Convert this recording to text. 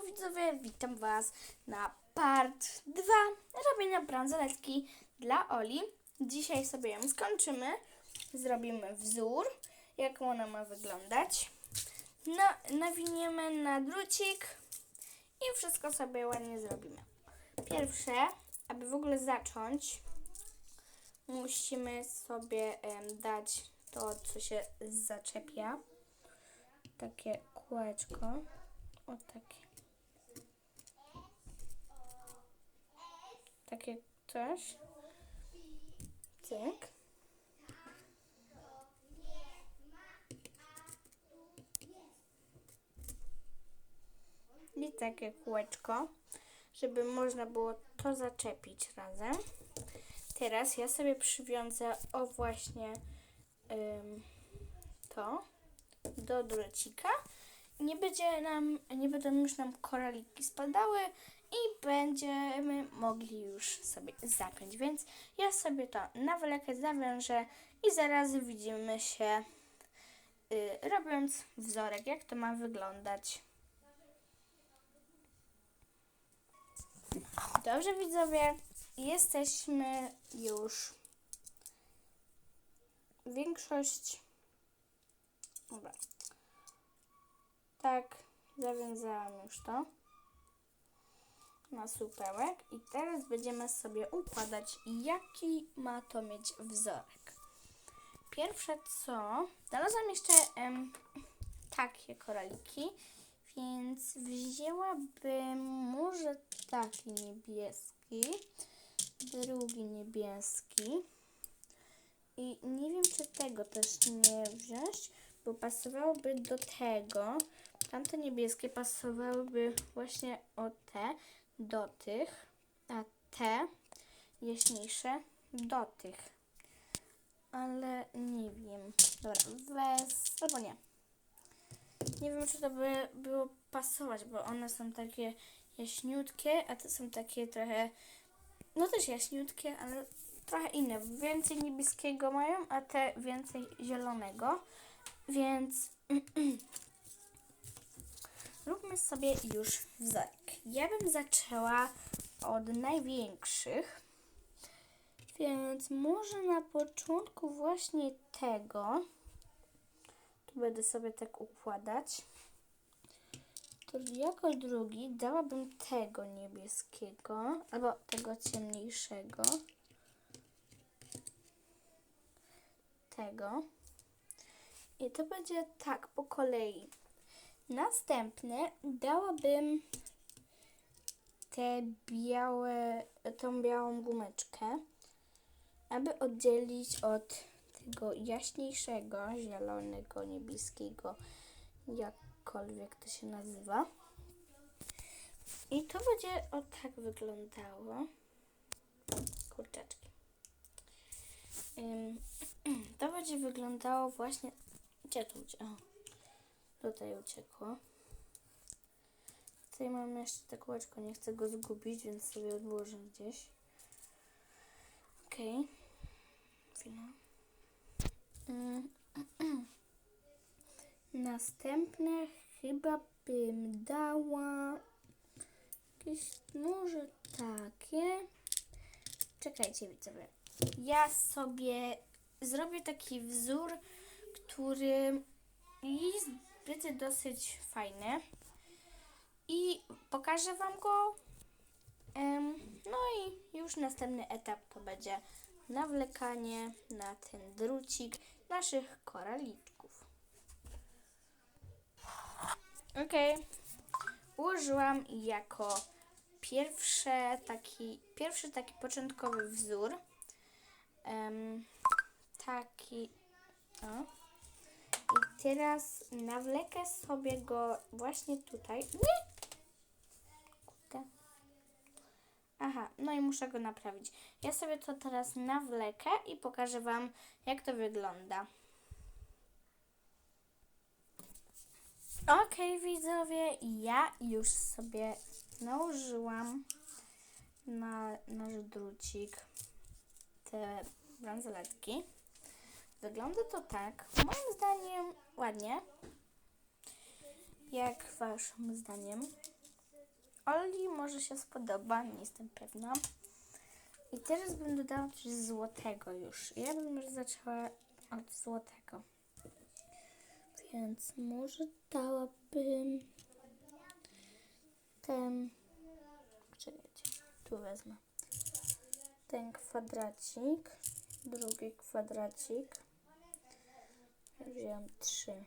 widzowie, witam Was na part 2 robienia bransoletki dla Oli. Dzisiaj sobie ją skończymy, zrobimy wzór, jak ona ma wyglądać. Na, nawiniemy na drucik i wszystko sobie ładnie zrobimy. Pierwsze, aby w ogóle zacząć, musimy sobie dać to, co się zaczepia. Takie kółeczko. O takie. Coś. Cyk. I takie kółeczko, żeby można było to zaczepić razem. Teraz ja sobie przywiązę o właśnie ym, to do drucika. Nie będzie nam, nie będą już nam koraliki spadały i będziemy mogli już sobie zapiąć. Więc ja sobie to nawlekę, zawężę i zaraz widzimy się y, robiąc wzorek, jak to ma wyglądać. Dobrze widzowie, jesteśmy już większość. Tak, zawiązałam już to na supełek i teraz będziemy sobie układać, jaki ma to mieć wzorek. Pierwsze co, znalazłam jeszcze em, takie koraliki, więc wzięłabym może taki niebieski, drugi niebieski i nie wiem czy tego też nie wziąć, bo pasowałoby do tego. Tamte niebieskie pasowałyby właśnie o te do tych, a te jaśniejsze do tych. Ale nie wiem. Dobra, wez, albo nie. Nie wiem, czy to by było pasować, bo one są takie jaśniutkie, a te są takie trochę, no też jaśniutkie, ale trochę inne. Więcej niebieskiego mają, a te więcej zielonego. Więc róbmy sobie już wzorek. Ja bym zaczęła od największych. Więc może na początku właśnie tego. Tu będę sobie tak układać. To jako drugi dałabym tego niebieskiego, albo tego ciemniejszego. Tego. I to będzie tak po kolei. Następne dałabym te białe, tą białą gumeczkę, aby oddzielić od tego jaśniejszego, zielonego, niebieskiego, jakkolwiek to się nazywa. I to będzie o tak wyglądało. Kurczaczki. To będzie wyglądało właśnie. Gdzie to uciekło? Tutaj uciekło. Tutaj mam jeszcze te kółeczko, nie chcę go zgubić, więc sobie odłożę gdzieś. Okej. Mm. Następne chyba bym dała jakieś może takie. Czekajcie widzowie. Ja sobie zrobię taki wzór, który jest będzie dosyć fajny i pokażę Wam go. No i już następny etap to będzie nawlekanie na ten drucik naszych koraliczków. Ok, ułożyłam jako pierwsze taki, pierwszy taki początkowy wzór. Taki. O. I teraz nawlekę sobie go właśnie tutaj. Nie! Aha, no i muszę go naprawić. Ja sobie to teraz nawlekę i pokażę Wam, jak to wygląda. Okej, widzowie, ja już sobie nałożyłam na nasz drucik te bransoletki. Wygląda to tak, moim zdaniem ładnie. Jak waszym zdaniem? Oli może się spodoba, nie jestem pewna. I teraz bym dodała coś złotego już. Ja bym już zaczęła od złotego. Więc może dałabym ten. Czekajcie, tu wezmę. Ten kwadracik, drugi kwadracik. Wziąłem trzy.